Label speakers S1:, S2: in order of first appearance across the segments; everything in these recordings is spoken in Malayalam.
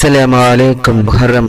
S1: അസ്സലാമലൈക്കും മുഹറം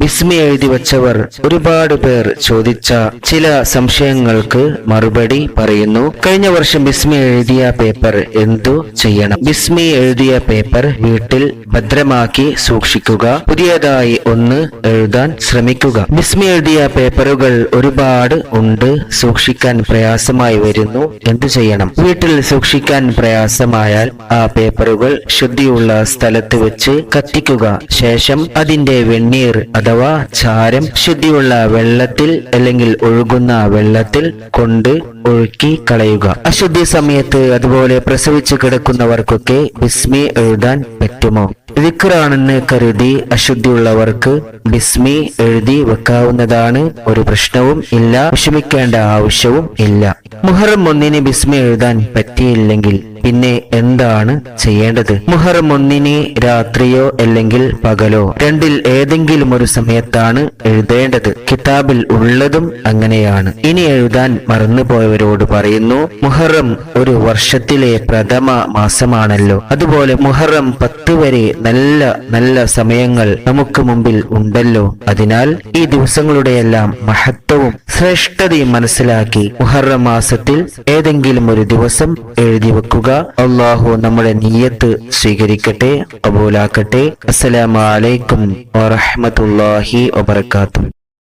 S1: ബിസ്മി എഴുതി വച്ചവർ ഒരുപാട് പേർ ചോദിച്ച ചില സംശയങ്ങൾക്ക് മറുപടി പറയുന്നു. കഴിഞ്ഞ വർഷം ബിസ്മി എഴുതിയ പേപ്പർ എന്തു ചെയ്യണം? ബിസ്മി എഴുതിയ പേപ്പർ വീട്ടിൽ ഭദ്രമാക്കി സൂക്ഷിക്കുക. പുതിയതായി ഒന്ന് എഴുതാൻ ശ്രമിക്കുക. ബിസ്മി എഴുതിയ പേപ്പറുകൾ ഒരുപാട് ഉണ്ട്. സൂക്ഷിക്കാൻ പ്രയാസമായി വരുന്നു. എന്തു ചെയ്യണം? വീട്ടിൽ സൂക്ഷിക്കാൻ പ്രയാസമായാൽ ആ പേപ്പറുകൾ ശുദ്ധിയുള്ള സ്ഥലത്ത് വെച്ച് കത്തിക്കുക. ശേഷം അതിന്റെ വെണ്ണീർ അഥവാ ചാരം ശുദ്ധിയുള്ള വെള്ളത്തിൽ അല്ലെങ്കിൽ ഒഴുകുന്ന വെള്ളത്തിൽ കൊണ്ട് ഒഴുക്കി കളയുക. അശുദ്ധി സമയത്ത് അതുപോലെ പ്രസവിച്ചു കിടക്കുന്നവർക്കൊക്കെ ബിസ്മി എഴുതാൻ പറ്റുമോ? ദിക്റാണെന്ന് കരുതി അശുദ്ധിയുള്ളവർക്ക് ബിസ്മി എഴുതി വെക്കാവുന്നതാണ് ഒരു പ്രശ്നവും ഇല്ല വിഷമിക്കേണ്ട ആവശ്യവും ഇല്ല. മുഹറം ഒന്നിന് ബിസ്മി എഴുതാൻ പറ്റിയില്ലെങ്കിൽ പിന്നെ എന്താണ് ചെയ്യേണ്ടത്? മുഹറം ഒന്നിന് രാത്രിയോ അല്ലെങ്കിൽ പകലോ? രണ്ടിൽ ഏതെങ്കിലും ഒരു സമയത്താണ് എഴുതേണ്ടത്. കിതാബിൽ ഉള്ളതും അങ്ങനെയാണ്. ഇനി എഴുതാൻ മറന്നുപോയവരോട് പറയുന്നു മുഹറം ഒരു വർഷത്തിലെ പ്രഥമ മാസമാണല്ലോ. അതുപോലെ മുഹറം പത്ത് വരെ നല്ല നല്ല സമയങ്ങൾ നമുക്ക് മുമ്പിൽ ഉണ്ടല്ലോ. അതിനാൽ ഈ ദിവസങ്ങളുടെയെല്ലാം മഹത്വവും ശ്രേഷ്ഠതയും മനസ്സിലാക്കി മുഹറം മാസത്തിൽ ഏതെങ്കിലും ഒരു ദിവസം എഴുതി വെക്കുക. അള്ളാഹു നമ്മുടെ നീയത്ത് സ്വീകരിക്കട്ടെ കബൂലാക്കട്ടെ. അസ്സലാമലൈക്കും വറഹമത്തല്ലാഹി വബർക്കാത്തു